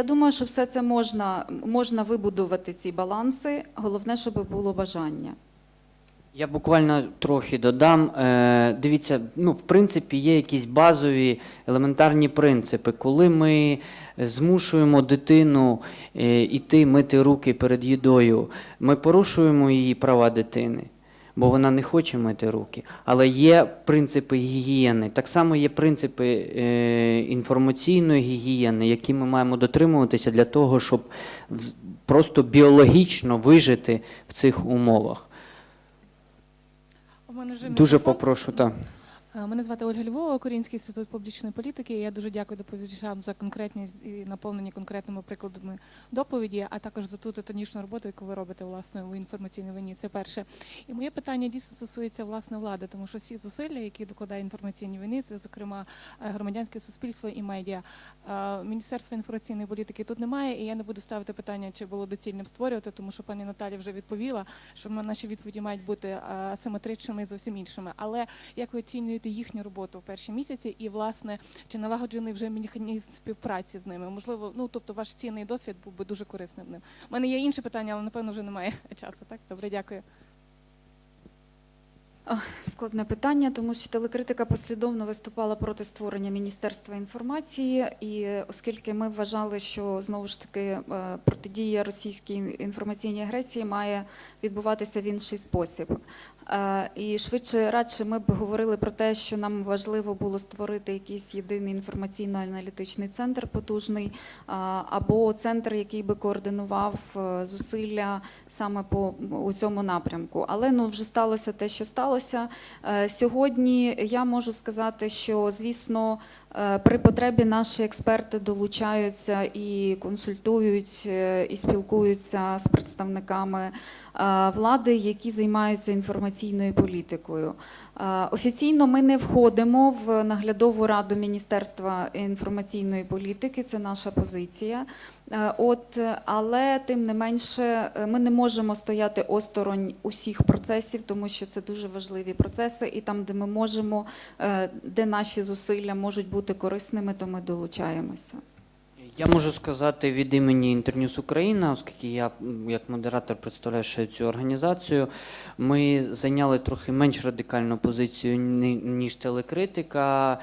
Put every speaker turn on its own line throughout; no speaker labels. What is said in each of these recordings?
Я думаю, що все це можна, можна вибудувати ці баланси. Головне, щоб було бажання.
Я буквально трохи додам. Е, Дивіться, ну, в принципі, є якісь базові елементарні принципи. Коли ми змушуємо дитину е, іти мити руки перед їдою, ми порушуємо її права дитини. Бо вона не хоче мити руки, але є принципи гігієни. Так само є принципи е, інформаційної гігієни, які ми маємо дотримуватися для того, щоб просто біологічно вижити в цих умовах. Дуже попрошу, так.
Е, Мене звати Ольга Львова, Український інститут публічної політики. Я дуже дякую доповідачам за конкретність і наповнені конкретними прикладами доповіді, а також за ту титанічну роботу, яку ви робите власне у інформаційній війні. Це перше. І моє питання дійсно стосується власне влади, тому що всі зусилля, які докладає інформаційні війни, це зокрема е, громадянське суспільство і медіа. Е, Міністерства інформаційної політики тут немає, і я не буду ставити питання, чи було доцільним створювати, тому що пані Наталі вже відповіла, що наші відповіді мають бути асиметричними і зовсім іншими. Але як ви оцінюєте їхню роботу в перші місяці, і власне чи налагоджений вже механізм співпраці з ними? Можливо, ну тобто ваш цінний досвід був би дуже корисним ним. У мене є інше питання, але напевно вже немає часу. Так, добре, дякую.
Складне питання, тому що телекритика послідовно виступала проти створення Міністерства інформації, і оскільки ми вважали, що знову ж таки е, протидія російській інформаційній агресії має відбуватися в інший спосіб. Е, І швидше радше ми б говорили про те, що нам важливо було створити якийсь єдиний інформаційно-аналітичний центр потужний, або центр, який би координував е, зусилля саме по у цьому напрямку. Але ну вже сталося те, що сталося. Е, Сьогодні я можу сказати, що звісно. Е, При потребі наші експерти долучаються і консультують, е, і спілкуються з представниками е, влади, які займаються інформаційною політикою. Офіційно ми не входимо в наглядову раду Міністерства інформаційної політики, це наша позиція. От, але тим не менше, ми не можемо стояти осторонь усіх процесів, тому що це дуже важливі процеси, і там, де ми можемо, де наші зусилля можуть бути корисними, то ми долучаємося.
Я можу сказати від імені Інтерньюз Україна, оскільки я як модератор представляю цю організацію. Ми зайняли трохи менш радикальну позицію ні- ніж телекритика.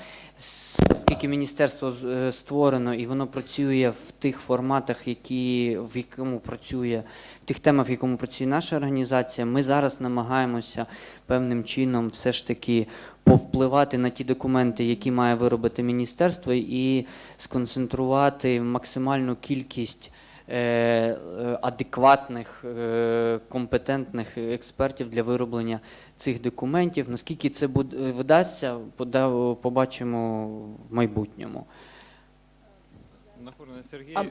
Оскільки міністерство е, створено і воно працює в тих форматах, які в якому працює в тих темах, в якому працює наша організація. Ми зараз намагаємося певним чином все ж таки повпливати на ті документи, які має виробити міністерство, і сконцентрувати максимальну кількість е, е, адекватних, компетентних експертів для вироблення цих документів. Наскільки це буде вдасться, побачимо в майбутньому.
Сергій.
А-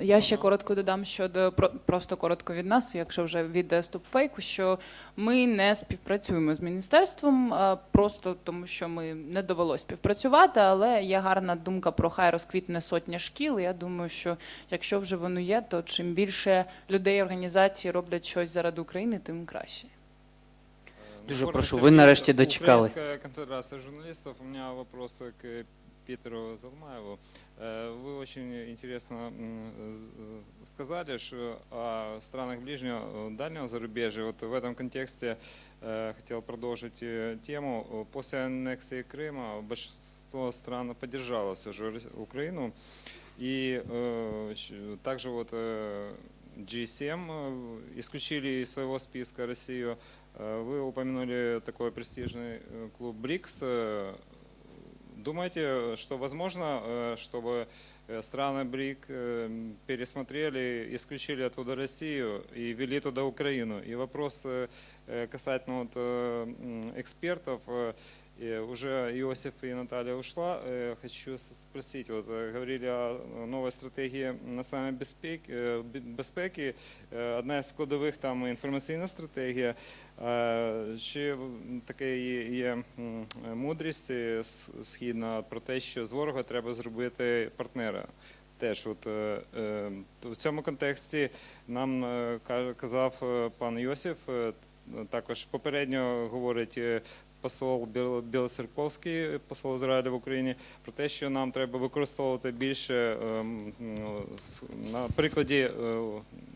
Я ще коротко додам щодо про- просто коротко від нас, якщо вже від е, стопфейку, що ми не співпрацюємо з міністерством, просто тому, що ми не довелося співпрацювати, але є гарна думка про хай розквітне сотня шкіл. Я думаю, що якщо вже воно є, то чим більше людей організацій роблять щось заради України, тим краще.
Дуже
Нагорный
прошу,
Сергей,
вы нарешті дочекались.
Украинская конфедерация журналистов. У меня вопросы к Питеру Залмаеву. Э, Вы очень интересно м, з- сказали что о странах ближнего э, дальнего зарубежья. Вот в этом контексте э, хотел продолжить э, тему. После аннексии Крыма большинство стран поддержало все же Рос- Украину. И э, щ- также вот э, G7 э, исключили из своего списка Россию. Э, Вы упомянули такой престижный э, клуб БРИКС. Э, Думаете, что возможно, э, чтобы э, страны БРИК э, пересмотрели, исключили оттуда Россию и ввели туда Украину? И вопрос э, э, касательно вот, э, м, экспертов. э, и Уже Иосиф и Наталья ушла. Э, Хочу с- спросить, вот э, говорили о новой стратегии национальной безпеки, э, бе- безпеки. Е, Одна із складових там інформаційна стратегія. Е, Чи таке є, є м, мудрість е, с- східна про те, що з ворога треба зробити партнера? Теж от е, е, в цьому контексті нам е, ка- казав е, пан Йосиф. е, Також попередньо говорить е, посол Біл- Білоцерковський, посол Ізраїля в Україні, про те, що нам треба використовувати більше ем, ну, на прикладі е,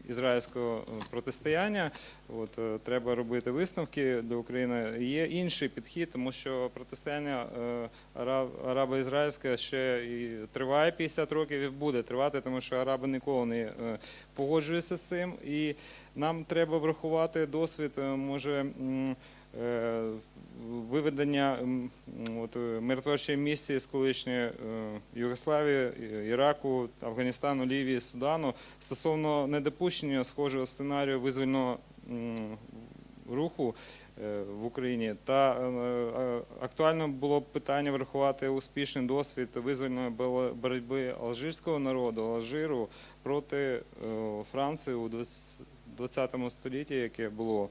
ізраїльського протистояння. От, е, треба робити висновки для України. Є інший підхід, тому що протистояння е, ара- арабо-ізраїльське ще і триває 50 років і буде тривати, тому що араби ніколи не погоджуються з цим. І нам треба врахувати досвід, може. Е, Виведення от, е, миротворчої місії з колишньої е, Югославії, Іраку, Афганістану, Лівії, Судану стосовно недопущення схожого сценарію визвольного руху в Україні. Та актуально було б питання врахувати успішний досвід визвольної бо- боротьби алжирського народу, Алжиру проти Франції у 20 столітті, яке було.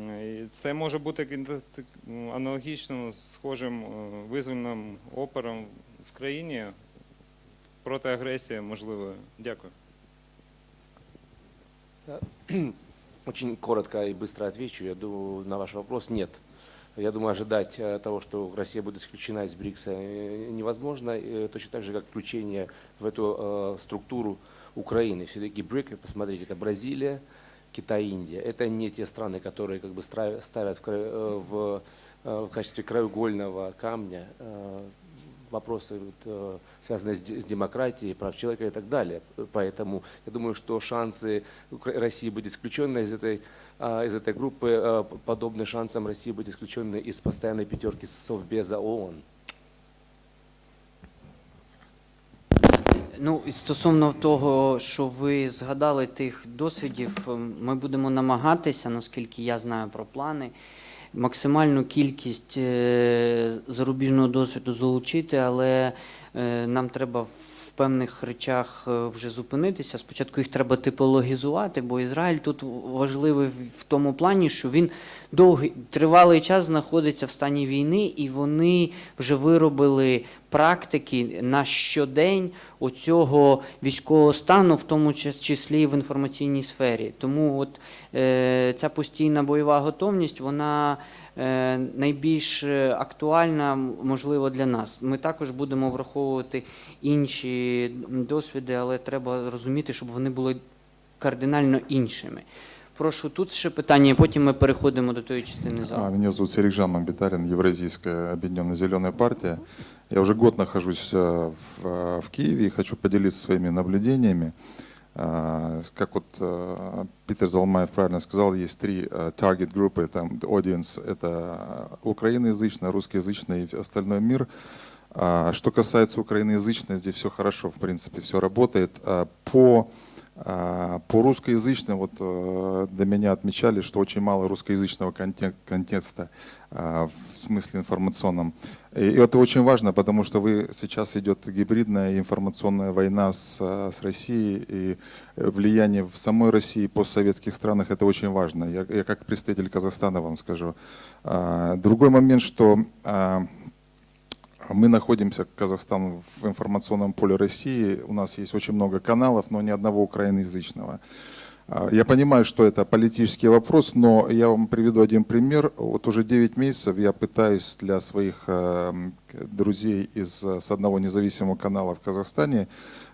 Е, І це може бути кін- так, м, аналогічним схожим е, визвольним операм в країні проти агресії можливої. Дякую.
Очень коротко и быстро отвечу. Я думаю, на ваш вопрос нет. Я думаю, ожидать э, того, что Россия будет исключена из БРИКСа э, невозможно, э, точно так же, как включение в эту э, структуру Украины. Все-таки БРИК, посмотрите, это Бразилия, Китай, Индия. Это не те страны, которые как бы ставят в, э, э, в качестве краеугольного камня э, вопросы, связанные с, де- с демократией, прав человека и так далее. Поэтому я думаю, что шансы России быть исключенной из этой, из этой группы подобны шансам России быть исключенной из постоянной пятерки Совбеза ООН.
Ну, і стосовно того, що ви згадали тих досвідів, ем, ми будемо намагатися, наскільки я знаю про плани, максимальну кількість е, зарубіжного досвіду залучити, але е, нам треба в певних речах е, вже зупинитися. Спочатку їх треба типологізувати, бо Ізраїль тут важливий в тому плані, що він довгий тривалий час знаходиться в стані війни, і вони вже виробили практики на щодень оцього військового стану, в тому числі в інформаційній сфері. Тому от е, ця постійна бойова готовність, вона найбільш е, актуальна, м, можливо, для нас. Ми також будемо враховувати інші досвіди, але треба розуміти, щоб вони були кардинально іншими. Прошу, тут ще питання, потім ми переходимо до тої частини
А,
залу.
Меня зовут Серик Жан Магбитарин, Евразийская объединенная зеленая партия. Я уже год нахожусь э, в, э, в Киеве и хочу поделиться своими наблюдениями. А, Как вот э, Питер Залмаев правильно сказал, есть три э, target группы, там audience, это украиноязычный, русскоязычный и остальной мир. А, Что касается украиноязычной, здесь все хорошо, в принципе, все работает. А, По а, По русскоязычным, вот э, до меня отмечали, что очень мало русскоязычного конте- контекста в смысле информационном. И это очень важно, потому что вы сейчас идет гибридная информационная война с, а, с Россией, и э, влияние в самой России, постсоветских странах, это очень важно. Я, я как представитель Казахстана вам скажу. А, Другой момент, что а, мы находимся, Казахстан, в информационном поле России. У нас есть очень много каналов, но ни одного украиноязычного. Я понимаю, что это политический вопрос, но я вам приведу один пример. Вот уже 9 месяцев я пытаюсь для своих э, друзей из, э, с одного независимого канала в Казахстане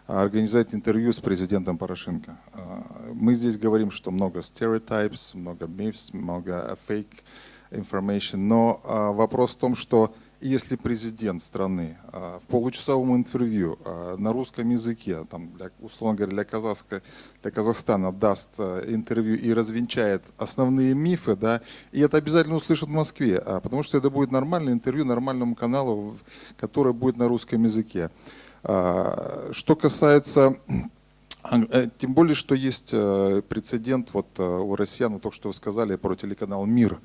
а, организовать интервью с президентом Порошенко. А, Мы здесь говорим, что много stereotypes, много myths, много э, fake information, но а, вопрос в том, что если президент страны а, в получасовом интервью а, на русском языке, там, для, условно говоря, для, казахска- для Казахстана даст а, интервью и развенчает основные мифы, да, и это обязательно услышат в Москве, потому что это будет нормальное интервью нормальному каналу, который будет на русском языке. Что касается э, Тем более, что есть э, прецедент вот э, у россиян, то, что вы сказали про телеканал «Мир».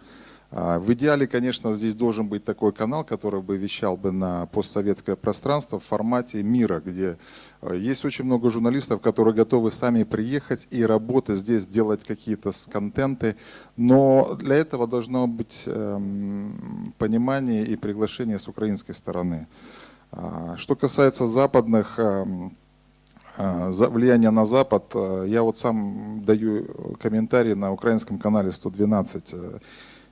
А, В идеале, конечно, здесь должен быть такой канал, который бы вещал бы на постсоветское пространство в формате мира, где э, есть очень много журналистов, которые готовы сами приехать и работать здесь, делать какие-то контенты, но для этого должно быть эм, понимание и приглашение с украинской стороны. А, Что касается западных эм, а, за влияние на Запад. э, Я вот сам даю комментарий на украинском канале 112.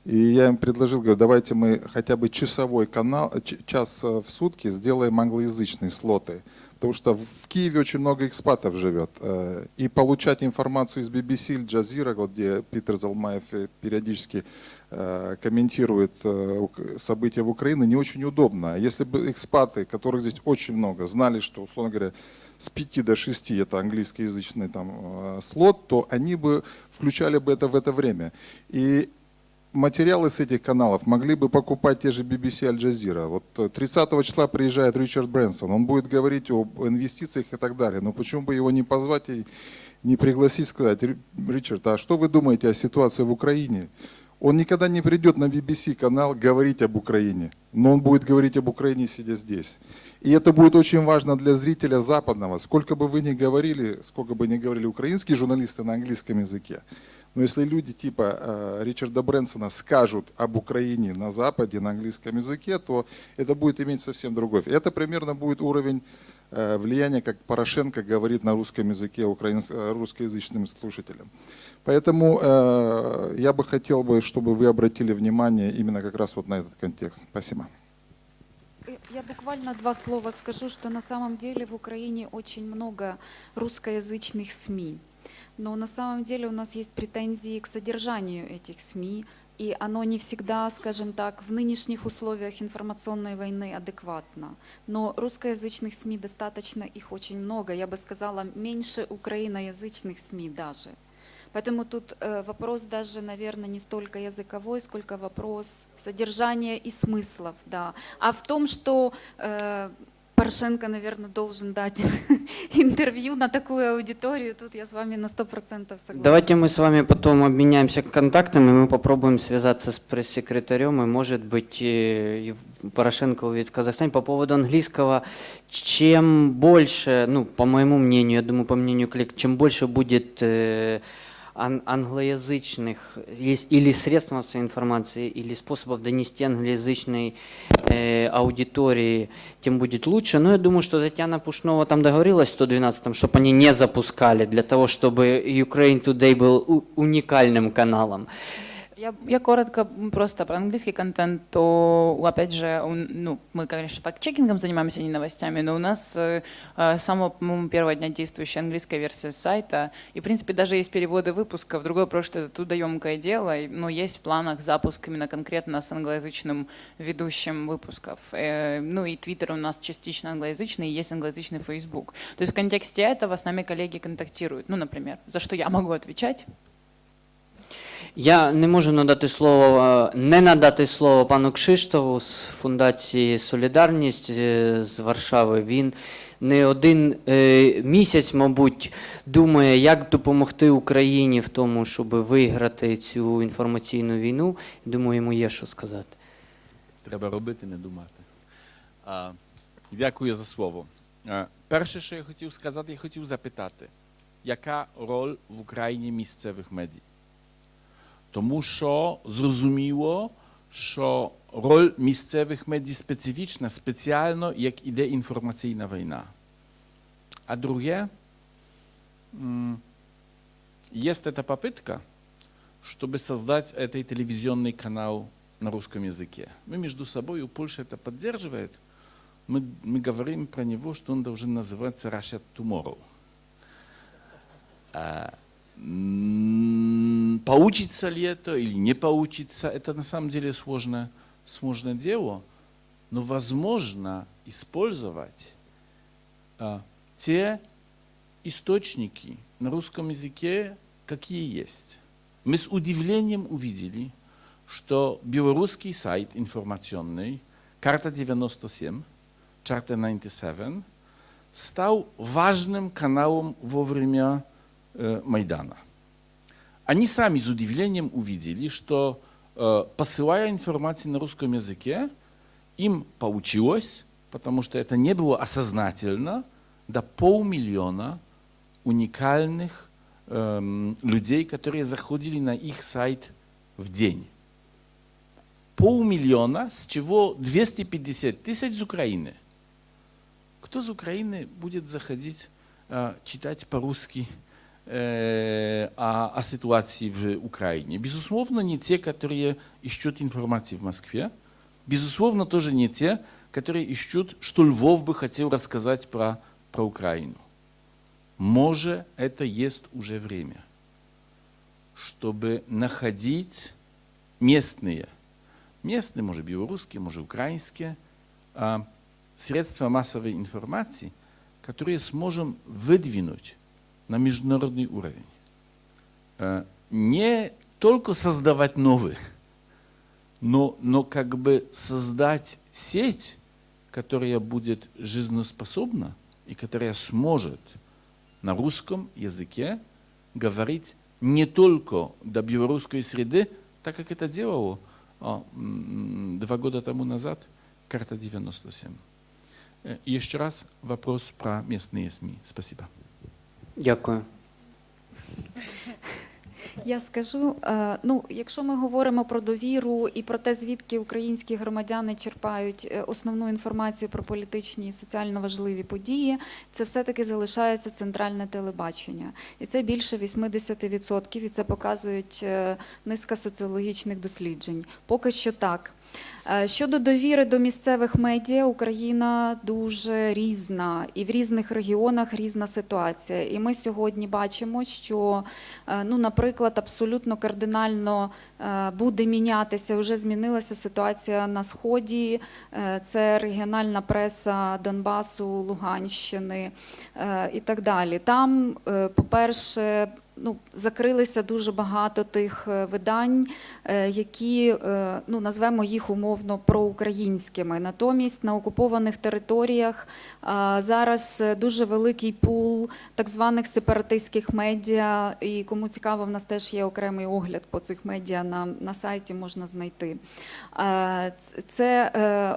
Э, И я им предложил, говорю, давайте мы хотя бы часовой канал, ч- час э, в сутки сделаем англоязычные слоты. Потому что в Киеве очень много экспатов живет. э, И получать информацию из BBC или Джазира, где Питер Залмаев э, периодически э, комментирует э, события в Украине, не очень удобно. Если бы экспаты, которых здесь очень много, знали, что, условно говоря, с 5 до 6 это английскоязычный там, э, слот, то они бы включали бы это в это время. И материалы с этих каналов могли бы покупать те же BBC Аль Джазира. Вот э, 30 числа приезжает Ричард Брэнсон, он будет говорить об инвестициях и так далее. Но почему бы его не позвать и не пригласить, сказать, «Ри- Ричард, а что вы думаете о ситуации в Украине? Он никогда не придет на BBC канал говорить об Украине, но он будет говорить об Украине, сидя здесь. И это будет очень важно для зрителя западного. Сколько бы вы ни говорили, сколько бы ни говорили украинские журналисты на английском языке, но если люди типа э, Ричарда Брэнсона скажут об Украине на Западе на английском языке, то это будет иметь совсем другой. Это примерно будет уровень э, влияния, как Порошенко говорит на русском языке э, русскоязычным слушателям. Поэтому я бы хотел бы, чтобы вы обратили внимание именно как раз вот на этот контекст. Спасибо.
Я буквально два слова скажу, что на самом деле в Украине очень много русскоязычных СМИ. Но на самом деле у нас есть претензии к содержанию этих СМИ, и оно не всегда, скажем так, в нынешних условиях информационной войны адекватно. Но русскоязычных СМИ достаточно, их очень много, я бы сказала, меньше украиноязычных СМИ даже. Поэтому тут э, вопрос даже, наверное, не столько языковой, сколько вопрос содержания и смыслов, да. А в том, что э, Порошенко, наверное, должен дать интервью на такую аудиторию, тут я с вами на 100% согласна.
Давайте мы с вами потом обменяемся контактами, мы попробуем связаться с пресс-секретарем, и, может быть, э, и Порошенко увидит в Казахстане. По поводу английского, чем больше, ну, по моему мнению, я думаю, по мнению коллег, чем больше будет э, ан- англоязычных есть или средств массовой информации, или способов донести англоязычной э, аудитории, тем будет лучше. Но я думаю, что Татьяна Пушнова там договорилась в 112-м, чтобы они не запускали, для того, чтобы Ukraine Today был у- уникальным каналом.
Я, я коротко просто про английский контент, то опять же, у- ну, мы, конечно, факт-чекингом занимаемся, а не новостями, но у нас э, э, самого, по-моему, первого дня действующая английская версия сайта, и, в принципе, даже есть переводы выпусков. Другой вопрос, что это трудоемкое дело, но есть в планах запуск именно конкретно с англоязычным ведущим выпусков. Э, ну и Твиттер у нас частично англоязычный, и есть англоязычный Facebook. То есть в контексте этого с нами коллеги контактируют, ну, например, за что я могу отвечать.
Я не можу надати слово, не надати слово пану Кшиштову з фундації Солідарність е, з Варшави. Він не один е, місяць, мабуть, думає, як допомогти Україні в тому, щоб виграти цю інформаційну війну. Думаю, йому є що сказати.
Треба робити, не думати. А, дякую за слово. А, перше, що я хотів сказати, я хотів запитати, яка роль в Україні місцевих медій? Тому що зрозуміло, що роль місцевих медій специфічна, спеціально як іде інформаційна війна. А друге, м, есть эта попытка, чтобы создать этот телевизионный канал на русском языке. Мы между собой, Польша это поддерживает. Мы, мы говорим про него, что он должен называться Russia Tomorrow. Получится ли это или не получится, это на самом деле сложное, сложное дело, но возможно использовать а, те источники на русском языке, какие есть. Мы с удивлением увидели, что белорусский сайт информационный «Карта 97», «Charter 97», стал важным каналом во время э, Майдана. Они сами с удивлением увидели, что э, посылая информацию на русском языке, им получилось, потому что это не было осознательно, до полмиллиона уникальных эм, людей, которые заходили на их сайт в день. Полмиллиона, с чего 250 тысяч из Украины. Кто из Украины будет заходить, э, читать по-русски э, о, о ситуации в Украине. Безусловно, не те, которые ищут информации в Москве. Безусловно, тоже не те, которые ищут, что Львов бы хотел рассказать про, про Украину. Может, это есть уже время, чтобы находить местные, местные, может, белорусские, может, украинские, а, средства массовой информации, которые сможем выдвинуть на международный уровень. Э, Не только создавать новые, но, но как бы создать сеть, которая будет жизнеспособна и которая сможет на русском языке говорить не только до белорусской среды, так как это делало а, два года тому назад карта 97. Э, Еще раз вопрос про местные СМИ. Спасибо.
Дякую.
Я скажу, е, ну, якщо ми говоримо про довіру і про те, звідки українські громадяни черпають е, основну інформацію про політичні і соціально важливі події, це все-таки залишається центральне телебачення. І це більше 80%, і це показують е, низка соціологічних досліджень. Поки що так. Е, Щодо довіри до місцевих медіа, Україна дуже різна, і в різних регіонах різна ситуація. І ми сьогодні бачимо, що, е, ну, наприклад, абсолютно кардинально е, буде мінятися. Вже змінилася ситуація на сході. Це регіональна преса Донбасу, Луганщини і так далі. Там, по-перше, ну, закрилися дуже багато тих е, видань, е, які, е, ну, назвемо їх умовно проукраїнськими. Натомість на окупованих територіях зараз дуже великий пул так званих сепаратистських медіа. І кому цікаво, в нас теж є окремий огляд по цих медіа на, на сайті можна знайти. Це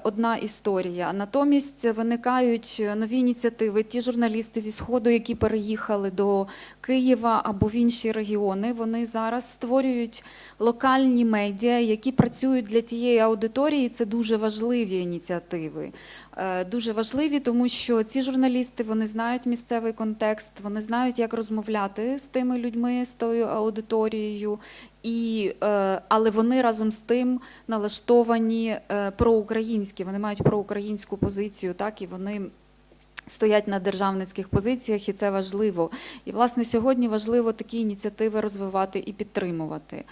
одна історія. Натомість виникають нові ініціативи. Ті журналісти зі сходу, які переїхали до Києва або в інші регіони, вони зараз створюють локальні медіа, які працюють для тієї аудиторії. Це дуже важливі ініціативи. Е, Дуже важливі, тому що ці журналісти вони знають місцевий контекст, вони знають, як розмовляти з тими людьми, з тою аудиторією. І, е, але вони разом з тим налаштовані е, проукраїнські, вони мають проукраїнську позицію, так і вони стоять на державницьких позиціях, і це важливо. І власне сьогодні важливо такі ініціативи розвивати і підтримувати.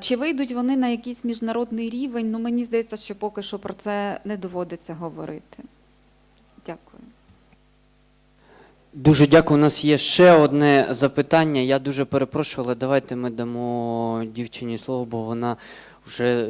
Чи вийдуть вони на якийсь міжнародний рівень? Ну мені здається, що поки що про це не доводиться говорити. Дякую.
Дуже дякую. У нас є ще одне запитання. Я дуже перепрошую, але давайте ми дамо дівчині слово, бо вона вже.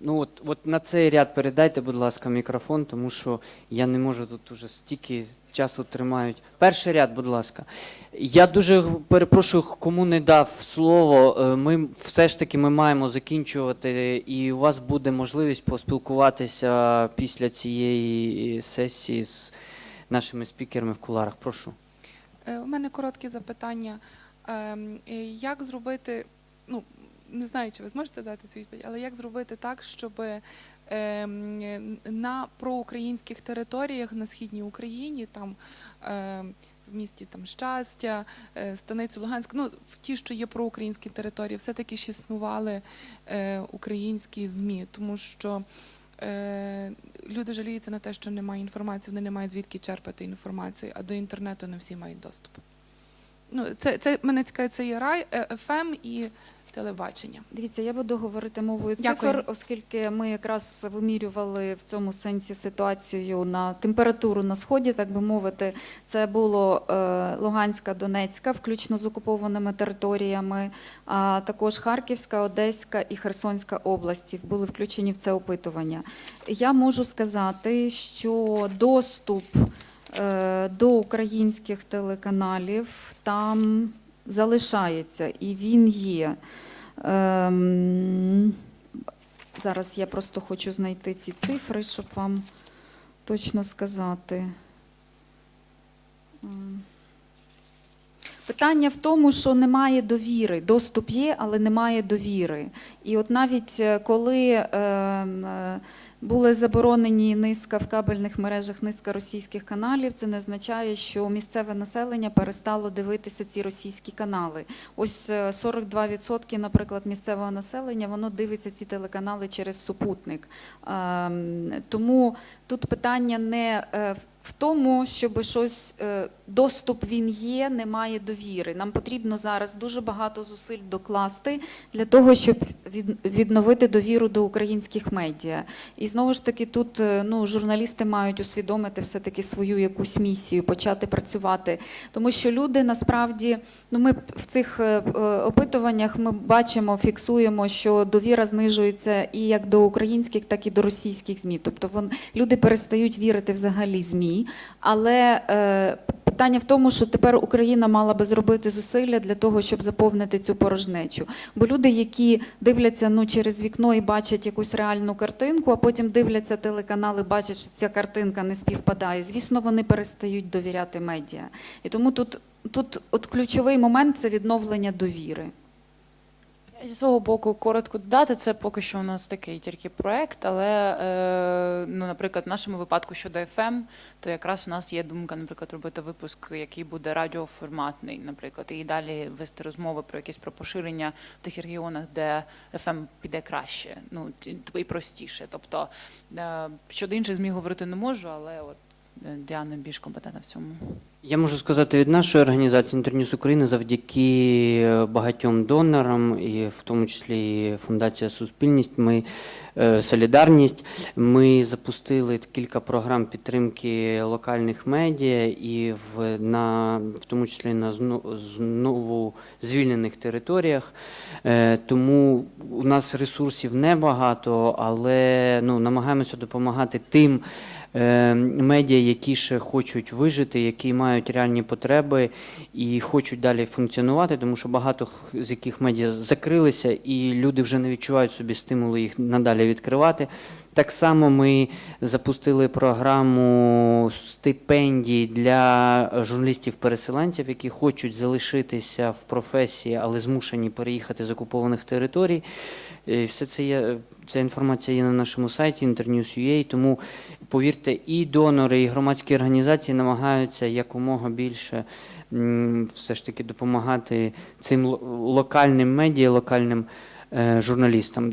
Ну от, от на цей ряд передайте, будь ласка, мікрофон, тому що я не можу тут уже стільки часу тримають. Перший ряд, будь ласка. Я дуже перепрошую, кому не дав слово. Е, Ми все ж таки ми маємо закінчувати, і у вас буде можливість поспілкуватися після цієї сесії з нашими спікерами в куларах. Прошу.
Е, У мене коротке запитання. Ем, е, Як зробити, ну не знаю, чи ви зможете дати цю відповідь, але як зробити так, щоб ем, на проукраїнських територіях на східній Україні, там ем, в місті там щастя, е, станиці Луганськ, ну ті, що є проукраїнські території, все-таки ж існували е, українські ЗМІ, тому що е, люди жаліються на те, що немає інформації, вони не мають звідки черпати інформацію, а до інтернету не всі мають доступ. Ну, це, це мене цікавить, це є рай, ФМ і телебачення.
Дивіться, я буду говорити мовою
Дякую.
оскільки ми якраз вимірювали в цьому сенсі ситуацію на температуру на сході, так би мовити. Це було е, Луганська, Донецька, включно з окупованими територіями, а також Харківська, Одеська і Херсонська області були включені в це опитування. Я можу сказати, що доступ е, до українських телеканалів там залишається і він є. Ем, зараз я просто хочу знайти ці цифри, щоб вам точно сказати. Ем, Питання в тому, що немає довіри. Доступ є, але немає довіри. І от навіть е, коли е, е, були заборонені низка в кабельних мережах, низка російських каналів, це не означає, що місцеве населення перестало дивитися ці російські канали. Ось е, 42%, наприклад, місцевого населення, воно дивиться ці телеканали через супутник. Ем, Тому тут питання не е, в тому, щоб щось е, доступ він є, немає довіри. Нам потрібно зараз дуже багато зусиль докласти для того, щоб від- відновити довіру до українських медіа. І знову ж таки, тут е, ну, журналісти мають усвідомити все-таки свою якусь місію, почати працювати. Тому що люди насправді, ну ми в цих е, опитуваннях ми бачимо, фіксуємо, що довіра знижується і як до українських, так і до російських ЗМІ. Тобто вон, люди перестають вірити взагалі ЗМІ. Але е, питання в тому, що тепер Україна мала би зробити зусилля для того, щоб заповнити цю порожнечу. Бо люди, які дивляться ну, через вікно і бачать якусь реальну картинку, а потім дивляться телеканали, бачать, що ця картинка не співпадає. Звісно, вони перестають довіряти медіа. І тому тут, тут от ключовий момент це відновлення довіри.
Зі свого боку, коротко додати, це поки що у нас такий тільки проект, але е, ну, наприклад, в нашому випадку щодо FM, то якраз у нас є думка, наприклад, робити випуск, який буде радіоформатний, наприклад, і далі вести розмови про якісь про поширення в тих регіонах, де FM піде краще, ну і простіше. Тобто е, щодо інших ЗМІ говорити не можу, але от е, Діана більш компетентна в цьому.
Я можу сказати від нашої організації Інтерньюз України завдяки е, багатьом донорам, і в тому числі Фундація Суспільність, ми е, Солідарність. Ми запустили кілька програм підтримки локальних медіа і в на в тому числі на знову звільнених територіях. Е, Тому у нас ресурсів небагато, але ну намагаємося допомагати тим медіа, які ще хочуть вижити, які мають реальні потреби і хочуть далі функціонувати, тому що багато з яких медіа закрилися, і люди вже не відчувають собі стимули їх надалі відкривати. Так само ми запустили програму стипендій для журналістів-переселенців, які хочуть залишитися в професії, але змушені переїхати з окупованих територій. Е, Все це є, ця інформація є на нашому сайті Internews.ua, тому повірте, і донори, і громадські організації намагаються якомога більше все ж таки допомагати цим локальним медіа, локальним е, журналістам.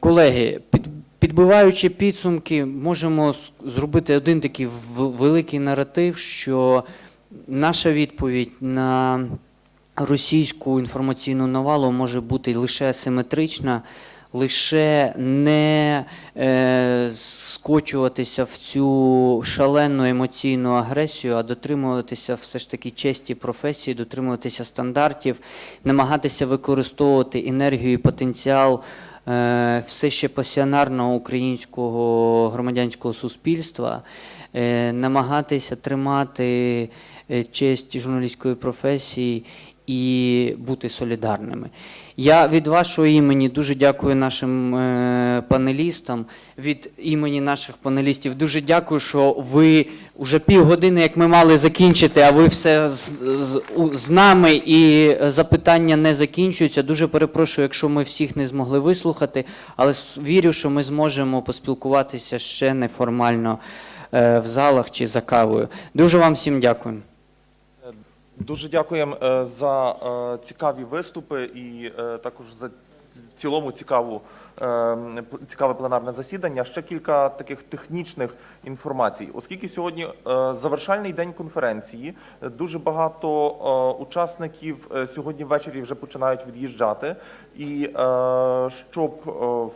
Колеги, під, підбиваючи підсумки, можемо зробити один такий великий наратив, що наша відповідь на російську інформаційну навалу може бути лише асиметрична, лише не е, скочуватися в цю шалену емоційну агресію, а дотримуватися все ж таки честі професії, дотримуватися стандартів, намагатися використовувати енергію і потенціал е, все ще пасіонарного українського громадянського суспільства, е, намагатися тримати е, честь журналістської професії і бути солідарними. Я від вашого імені дуже дякую нашим е, панелістам. Від імені наших панелістів дуже дякую, що ви вже півгодини, як ми мали закінчити, а ви все з, з, з нами і запитання не закінчуються. Дуже перепрошую, якщо ми всіх не змогли вислухати, але вірю, що ми зможемо поспілкуватися ще неформально е, в залах чи за кавою. Дуже вам всім дякую.
Дуже дякуємо е, за е, цікаві виступи і е, також за в цілому цікаву, цікаве пленарне засідання. Ще кілька таких технічних інформацій. Оскільки сьогодні завершальний день конференції, дуже багато учасників сьогодні ввечері вже починають від'їжджати. І щоб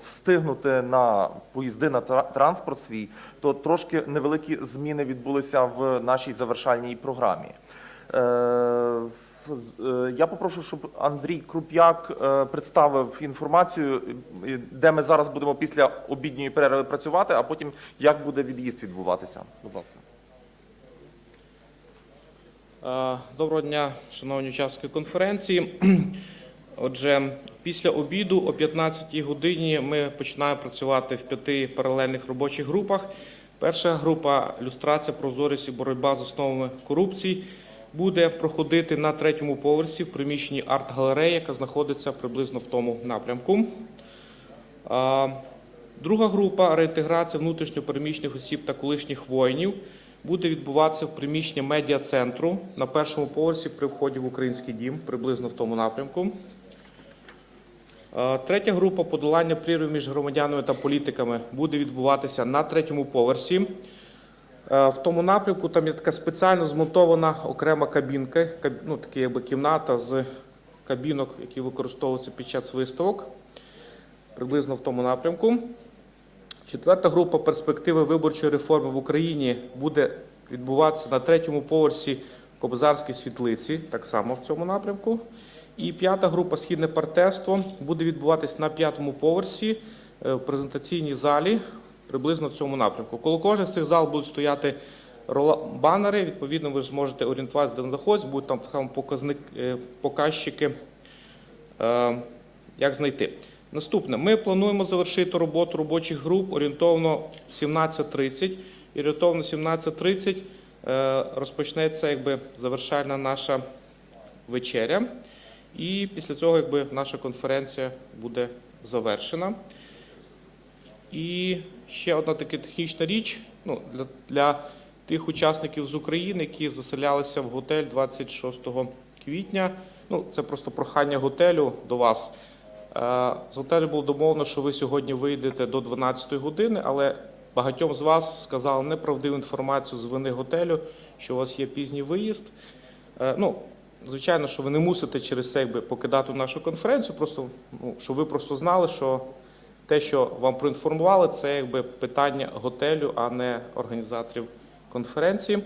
встигнути на поїзди на тра- транспорт свій, то трошки невеликі зміни відбулися в нашій завершальній програмі. Е, е, Я попрошу, щоб Андрій Круп'як е, представив інформацію, де ми зараз будемо після обідньої перерви працювати, а потім як буде від'їзд відбуватися. Будь ласка.
Доброго дня, шановні учасники конференції. Отже, після обіду о 15-й годині ми починаємо працювати в п'яти паралельних робочих групах. Перша група люстрація, прозорість і боротьба з основами корупції. Буде проходити на третьому поверсі в приміщенні арт-галереї, яка знаходиться приблизно в тому напрямку. Друга група реінтеграція внутрішньопереміщених осіб та колишніх воїнів буде відбуватися в приміщенні медіа-центру на першому поверсі при вході в український дім, приблизно в тому напрямку. Третя група подолання прірви між громадянами та політиками буде відбуватися на третьому поверсі. Е, В тому напрямку там є така спеціально змонтована окрема кабінка, каб- ну, така якби кімната з кабінок, які використовуються під час виставок, приблизно в тому напрямку. Четверта група перспективи виборчої реформи в Україні буде відбуватися на третьому поверсі Кобзарській світлиці, так само в цьому напрямку. І п'ята група Східне партнерство буде відбуватись на п'ятому поверсі е, в презентаційній залі, приблизно в цьому напрямку. Коло кожних цих зал будуть стояти банери. Відповідно, ви зможете орієнтуватися, де вони знаходяться, будуть там так показник, е, показчики, е, як знайти. Наступне, ми плануємо завершити роботу робочих груп орієнтовно в 17.30. І орієнтовно в 17.30 е, розпочнеться якби завершальна наша вечеря. І після цього якби наша конференція буде завершена. І ще одна така технічна річ ну, для, для тих учасників з України, які заселялися в готель 26 квітня. Ну, це просто прохання готелю до вас. Е, З готелю було домовлено, що ви сьогодні вийдете до 12 години, але багатьом з вас сказали неправдиву інформацію з вини готелю, що у вас є пізній виїзд. Е, Ну, звичайно, що ви не мусите через це якби, покидати нашу конференцію, просто ну, щоб ви просто знали, що те, що вам проінформували, це якби питання готелю, а не організаторів конференції.